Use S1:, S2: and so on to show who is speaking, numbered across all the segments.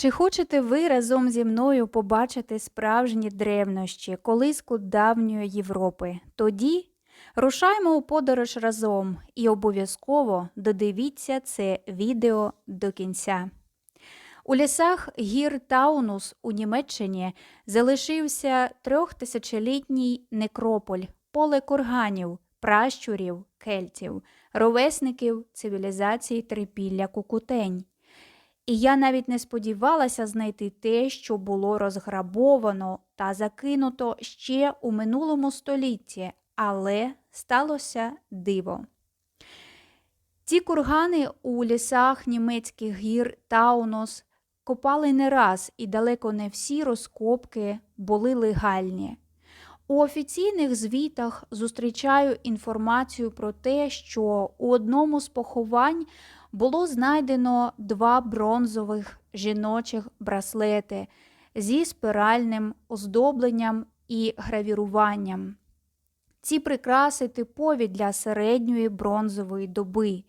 S1: Чи хочете ви разом зі мною побачити справжні древнощі, колиску давньої Європи? Тоді рушаймо у подорож разом і обов'язково додивіться це відео до кінця. У лісах гір Таунус у Німеччині залишився трьохтисячолітній некрополь, поле курганів, пращурів, кельтів, ровесників цивілізації трипілля кукутень. І я навіть не сподівалася знайти те, що було розграбовано та закинуто ще у минулому столітті, але сталося диво. Ці кургани у лісах німецьких гір Таунос копали не раз, і далеко не всі розкопки були легальні. У офіційних звітах зустрічаю інформацію про те, що у одному з поховань було знайдено два бронзових жіночих браслети зі спиральним оздобленням і гравіруванням. Ці прикраси типові для середньої бронзової доби,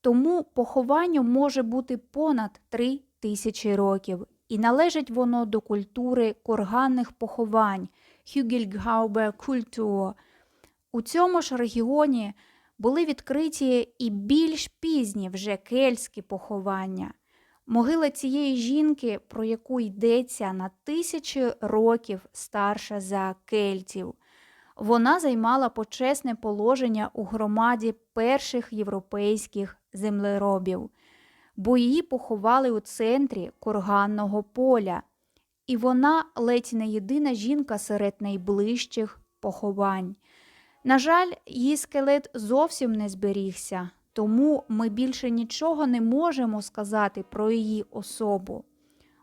S1: тому похованню може бути понад три тисячі років, і належить воно до культури курганних поховань Hügelgaube Kultur. У цьому ж регіоні були відкриті і більш пізні вже кельтські поховання. Могила цієї жінки, про яку йдеться на тисячі років старша за кельтів. Вона займала почесне положення у громаді перших європейських землеробів, бо її поховали у центрі курганного поля, і вона ледь не єдина жінка серед найближчих поховань. На жаль, її скелет зовсім не зберігся, тому ми більше нічого не можемо сказати про її особу.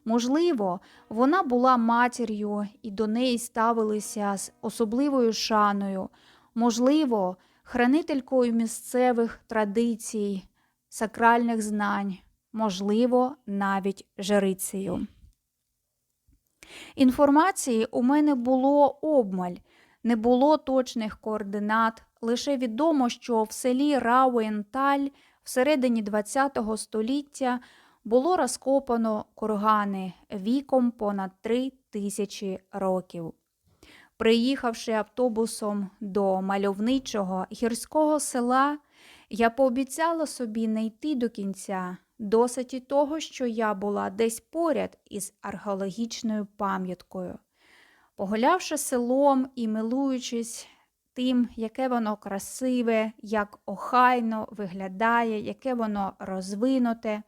S1: Можливо, вона була матір'ю і до неї ставилися з особливою шаною, можливо, хранителькою місцевих традицій, сакральних знань, можливо, навіть жрицею. Інформації у мене було обмаль, не було точних координат, лише відомо, що в селі Рауенталь всередині ХХ століття було розкопано кургани віком понад три тисячі років. Приїхавши автобусом до мальовничого гірського села, я пообіцяла собі не йти до кінця, досить і того, що я була десь поряд із археологічною пам'яткою. Погулявши селом і милуючись тим, яке воно красиве, як охайно виглядає, яке воно розвинуте,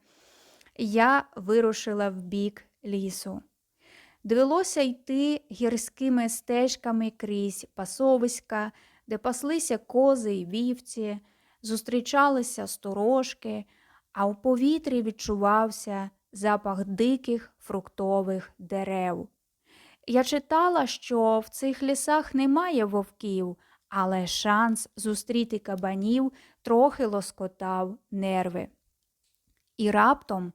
S1: я вирушила в бік лісу. Довелося йти гірськими стежками крізь пасовиська, де паслися кози й вівці, зустрічалися сторожки, а у повітрі відчувався запах диких фруктових дерев. Я читала, що в цих лісах немає вовків, але шанс зустріти кабанів трохи лоскотав нерви. І раптом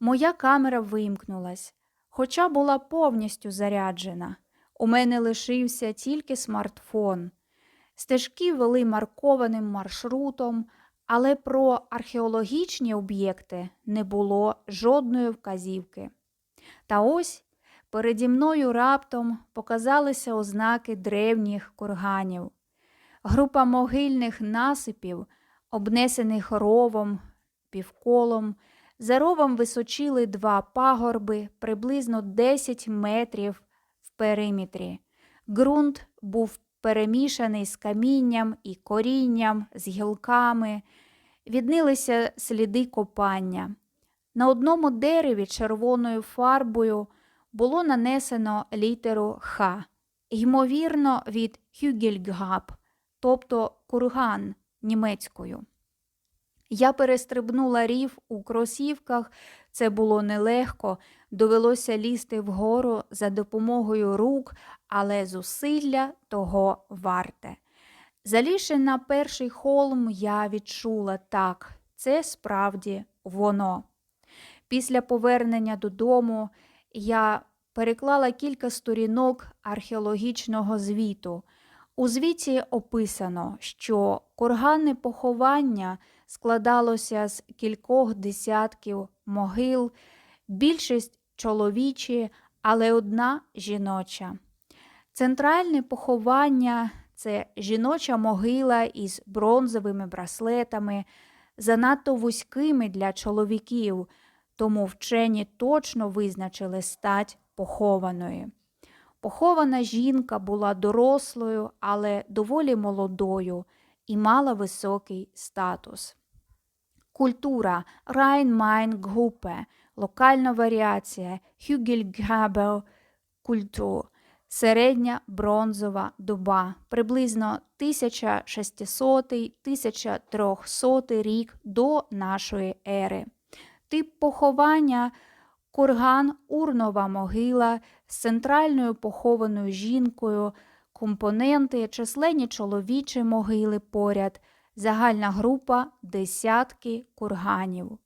S1: моя камера вимкнулась, хоча була повністю заряджена. У мене лишився тільки смартфон. Стежки вели маркованим маршрутом, але про археологічні об'єкти не було жодної вказівки. Та ось переді мною раптом показалися ознаки древніх курганів. Група могильних насипів, обнесених ровом, півколом, за ровом височили два пагорби приблизно 10 метрів в периметрі. Ґрунт був перемішаний з камінням і корінням, з гілками, віднилися сліди копання. На одному дереві червоною фарбою було нанесено літеру Х, ймовірно, від Хюгельгаб, тобто курган німецькою. Я перестрибнула рів у кросівках, це було нелегко, довелося лізти вгору за допомогою рук, але зусилля того варте. Залізши на перший холм, я відчула так, це справді воно. Після повернення додому я переклала кілька сторінок археологічного звіту. У звіті описано, що курганне поховання складалося з кількох десятків могил, більшість чоловічі, але одна жіноча. Центральне поховання це жіноча могила із бронзовими браслетами, занадто вузькими для чоловіків, тому вчені точно визначили стать похованої. Похована жінка була дорослою, але доволі молодою і мала високий статус. Культура Райн-Майн-Групе, локальна варіація Hügelgraber культур, середня бронзова доба, приблизно 1600-1300 рік до нашої ери. Тип поховання курган урнова могила з центральною похованою жінкою, компоненти, численні чоловічі могили поряд, загальна група десятки курганів.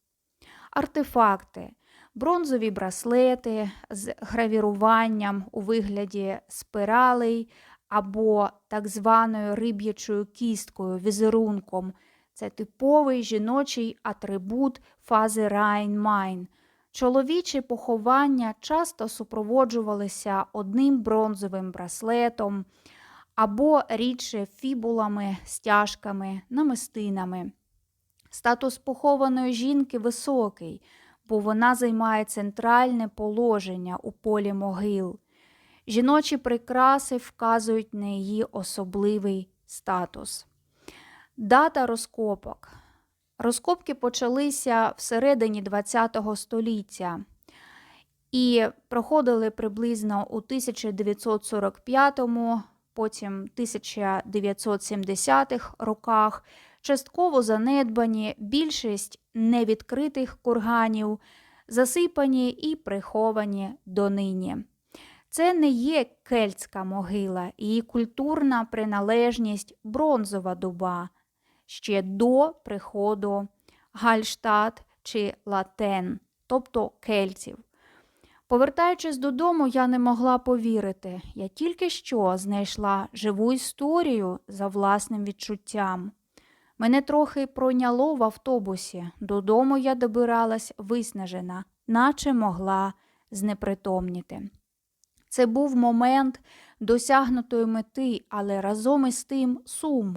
S1: Артефакти, бронзові браслети з гравіруванням у вигляді спиралей або так званою риб'ячою кісткою, візерунком. Це типовий жіночий атрибут фази Райн-Майн. Чоловічі поховання часто супроводжувалися одним бронзовим браслетом або рідше фібулами, стяжками, намистинами. Статус похованої жінки високий, бо вона займає центральне положення у полі могил. Жіночі прикраси вказують на її особливий статус. Дата розкопок. Розкопки почалися всередині ХХ століття і проходили приблизно у 1945, потім 1970-х роках, частково занедбані, більшість невідкритих курганів, засипані і приховані донині. Це не є кельтська могила, її культурна приналежність бронзова дуба ще до приходу Гальштат чи Латен, тобто кельтів. Повертаючись додому, я не могла повірити. Я тільки що знайшла живу історію за власним відчуттям. Мене трохи пройняло в автобусі. Додому я добиралась виснажена, наче могла знепритомніти. Це був момент досягнутої мети, але разом із тим сум.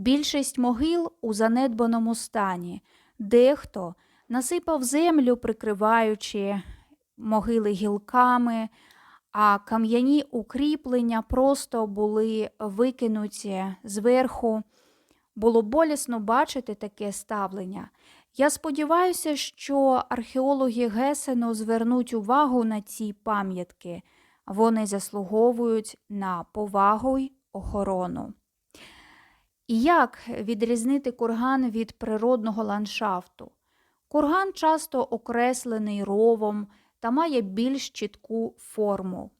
S1: Більшість могил у занедбаному стані, дехто насипав землю, прикриваючи могили гілками, а кам'яні укріплення просто були викинуті зверху. Було болісно бачити таке ставлення. Я сподіваюся, що археологи Гесену звернуть увагу на ці пам'ятки. Вони заслуговують на повагу й охорону. Як відрізнити курган від природного ландшафту? Курган часто окреслений ровом та має більш чітку форму.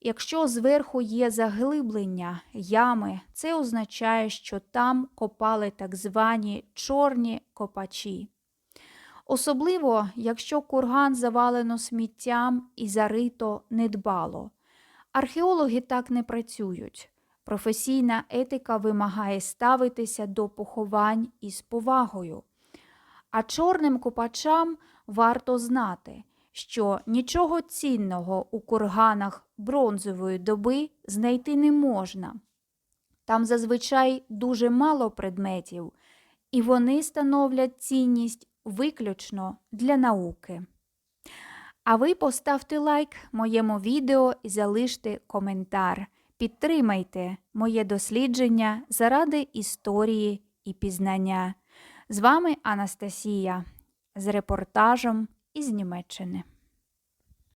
S1: Якщо зверху є заглиблення, ями, це означає, що там копали так звані чорні копачі. Особливо, якщо курган завалено сміттям і зарито недбало. Археологи так не працюють. Професійна етика вимагає ставитися до поховань із повагою. А чорним копачам варто знати, що нічого цінного у курганах бронзової доби знайти не можна. Там зазвичай дуже мало предметів, і вони становлять цінність виключно для науки. А ви поставте лайк моєму відео і залиште коментар. Підтримайте моє дослідження заради історії і пізнання. З вами Анастасія з репортажем із Німеччини.